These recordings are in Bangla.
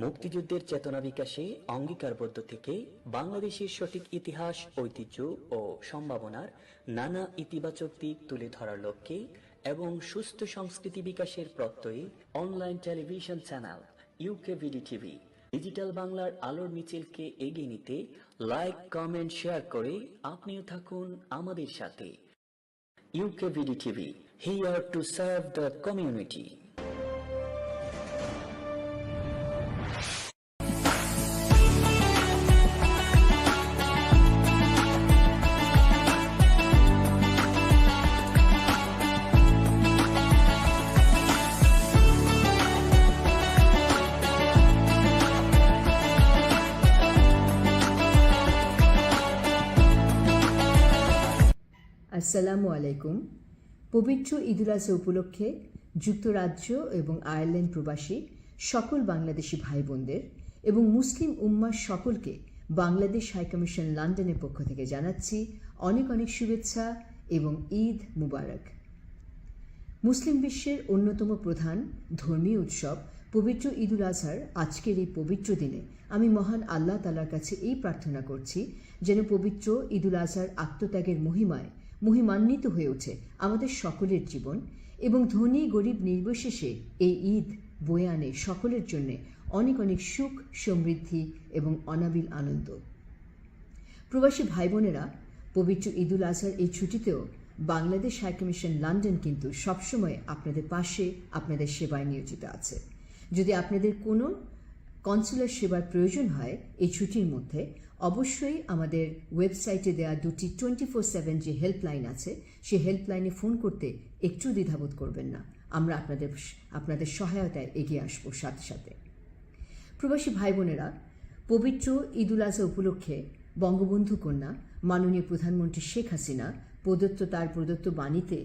মুক্তিযুদ্ধের চেতনা বিকাশে অঙ্গীকারবদ্ধ থেকে বাংলাদেশের সঠিক ইতিহাস, ঐতিহ্য ও সম্ভাবনার নানা ইতিবাচক দিক তুলে ধরার লক্ষ্যে এবং সুস্থ সংস্কৃতি বিকাশের প্রত্যয়ে online television channel UK VD TV digital বাংলার আলোর মিছিলকে এগিয়ে নিতে লাইক, কমেন্ট, শেয়ার করে আপনিও থাকুন আমাদের সাথে। UK VD TV here to serve the community আসসালামু আলাইকুম। পবিত্র ঈদুল আজহা উপলক্ষে যুক্তরাজ্য এবং আয়ারল্যান্ড প্রবাসী সকল বাংলাদেশি ভাই বোনদের এবং মুসলিম উম্মার সকলকে বাংলাদেশ হাইকমিশন লন্ডনের পক্ষ থেকে জানাচ্ছি অনেক অনেক শুভেচ্ছা এবং ঈদ মুবারক। মুসলিম বিশ্বের অন্যতম প্রধান ধর্মীয় উৎসব পবিত্র ঈদুল আজহার আজকের এই পবিত্র দিনে আমি মহান আল্লাহ তালার কাছে এই প্রার্থনা করছি যেন পবিত্র ঈদুল আজহার আত্মত্যাগের মহিমায় মহিমান্বিত হয়ে ওঠে আমাদের সকলের জীবন এবং ধনী, গরিব, নির্বিশেষে এই ঈদ বয়ে আনে সকলের জন্য অনেক অনেক সুখ, সমৃদ্ধি এবং অনাবিল আনন্দ। প্রবাসী ভাই বোনেরা পবিত্র ঈদুল আজহার এই ছুটিতেও বাংলাদেশ হাইকমিশন লন্ডন কিন্তু সবসময় আপনাদের পাশে, আপনাদের সেবায় নিয়োজিত আছে। যদি আপনাদের কোনো কনসুলার সেবার প্রয়োজন হয় এই ছুটির মধ্যে অবশ্যই আমাদের ওয়েবসাইটে দেওয়া দুটি টোয়েন্টি ফোর সেভেন যে হেল্পলাইন আছে সেই হেল্পলাইনে ফোন করতে একটু দ্বিধাবোধ করবেন না। আমরা আপনাদের আপনাদের সহায়তায় এগিয়ে আসব সাথে সাথে। প্রবাসী ভাই বোনেরা পবিত্র ঈদুল আজহা উপলক্ষে বঙ্গবন্ধু কন্যা, মাননীয় প্রধানমন্ত্রী শেখ হাসিনা, প্রদত্ত তার প্রদত্ত বাণীতে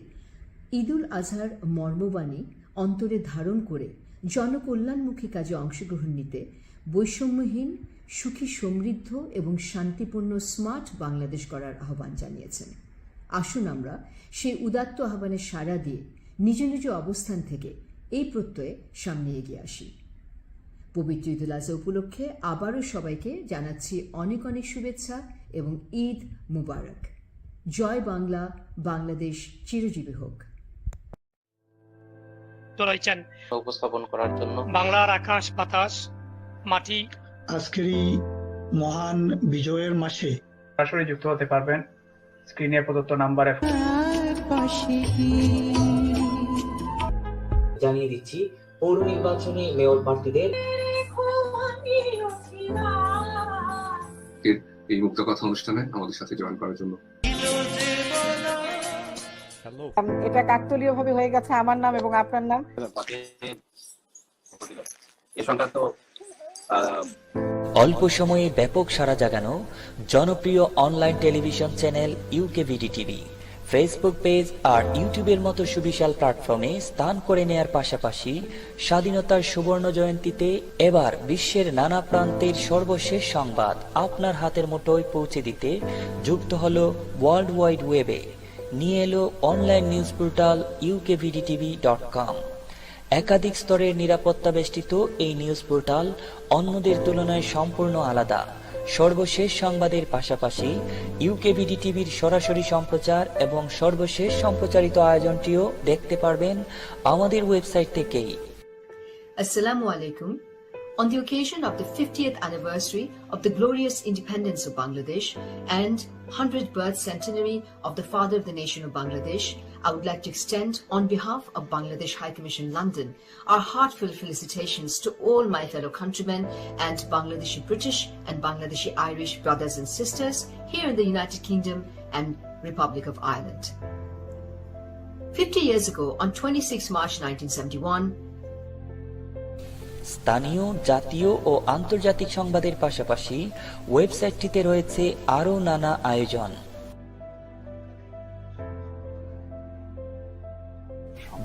ঈদুল আজহার মর্মবাণী অন্তরে ধারণ করে জনকল্যাণমুখী কাজে অংশগ্রহণ নিতে বৈষম্যহীন সুখী সমৃদ্ধ এবং শান্তিপূর্ণ স্মার্ট বাংলাদেশ গড়ার আহ্বান জানিয়েছেন। আসুন আমরা সেই উদাত্ত আহ্বানের সাড়া দিয়ে নিজ নিজ অবস্থান থেকে এই প্রত্যয়ে সামনে এগিয়ে আসি। পবিত্র ঈদুল আজহা উপলক্ষে আবারও সবাইকে জানাচ্ছি অনেক অনেক শুভেচ্ছা এবং ঈদ মুবারক। জয় বাংলা বাংলাদেশ চিরজীবী হোক। রয়েছেন উপস্থাপন করার জন্য। বাংলার আকাশ বাতাস মাটি। আজকের এই মহান বিজয়ের মাসে সরাসরি যুক্ত হতে পারবেন। স্ক্রিনে প্রদত্ত নাম্বারে জানিয়ে দিচ্ছি পৌর নির্বাচনে মেয়র প্রার্থীদের এই মুক্ত কথা অনুষ্ঠানে আমাদের সাথে জয়েন করার জন্য। এটা কাকতলীয় ভাবে হয়ে গেছে আমার নাম এবং আপনার নাম? এ সংক্রান্ত অল্প সময়ে ব্যাপক সাড়া জাগানো জনপ্রিয় online television channel UK VD TV Facebook page আর ইউটিউবের মতো সুবিশাল প্ল্যাটফর্মে স্থান করে নেয়ার পাশাপাশি স্বাধীনতার সুবর্ণ জয়ন্তীতে এবার বিশ্বের নানা প্রান্তের সর্বশেষ সংবাদ আপনার হাতের মুঠোয় পৌঁছে দিতে যুক্ত হলো ওয়ার্ল্ড ওয়াইড ওয়েবে নিয়ে এলো online news portal UK dot com একাধিক স্তরের নিরাপত্তা বেষ্টিত এই নিউজ পোর্টাল অন্যদের তুলনায় সম্পূর্ণ আলাদা সর্বশেষ সংবাদের পাশাপাশি ইউকেভিডি টিভির সরাসরি সম্প্রচার এবং সর্বশেষ সম্প্রচারিত আয়োজনটিও দেখতে পারবেন আমাদের ওয়েবসাইট থেকেই আসসালামু alaikum. On the occasion of the 50th anniversary of the glorious independence of Bangladesh and 100th birth centenary of the father of the nation of Bangladesh, I would like to extend, on behalf of Bangladesh High Commission London, our heartfelt felicitations to all my fellow countrymen and Bangladeshi British and Bangladeshi Irish brothers and sisters here in the United Kingdom and Republic of Ireland. 50 years ago, on 26 March 1971, স্থানীয়, জাতীয় ও আন্তর্জাতিক সংবাদের পাশাপাশি ওয়েবসাইটটিতে রয়েছে আরও নানা আয়োজন।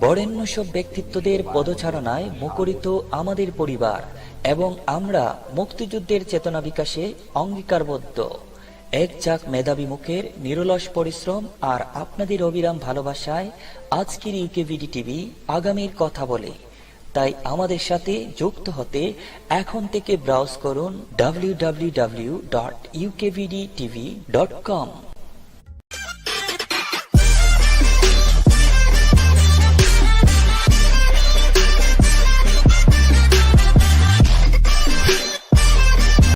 বরেণ্য সব ব্যক্তিত্বদের পদচারণায় মুখরিত আমাদের পরিবার এবং আমরা মুক্তিযুদ্ধের চেতনা বিকাশে অঙ্গীকারবদ্ধ। এক চাক মেধাবী মুখের নিরলস পরিশ্রম আর আপনাদের অবিরাম ভালোবাসায় আজকের ইউকেভিডি টিভি আগামীর কথা বলে। তাই আমাদের সাথে যুক্ত হতে এখন থেকে ব্রাউজ করুন www.ukvdtv.com